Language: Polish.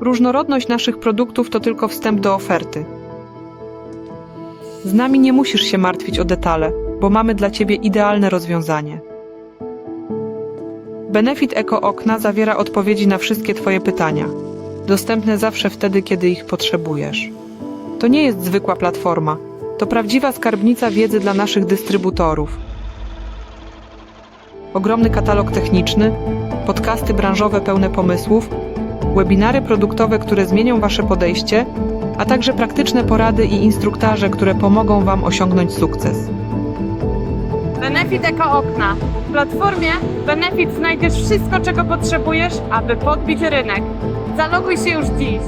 różnorodność naszych produktów to tylko wstęp do oferty. Z nami nie musisz się martwić o detale, bo mamy dla Ciebie idealne rozwiązanie. Benefit Eko Okna zawiera odpowiedzi na wszystkie Twoje pytania, dostępne zawsze wtedy, kiedy ich potrzebujesz. To nie jest zwykła platforma, to prawdziwa skarbnica wiedzy dla naszych dystrybutorów. Ogromny katalog techniczny, podcasty branżowe pełne pomysłów, webinary produktowe, które zmienią Wasze podejście, a także praktyczne porady i instruktaże, które pomogą Wam osiągnąć sukces. Benefit Eko Okna. W platformie Benefit znajdziesz wszystko, czego potrzebujesz, aby podbić rynek. Zaloguj się już dziś.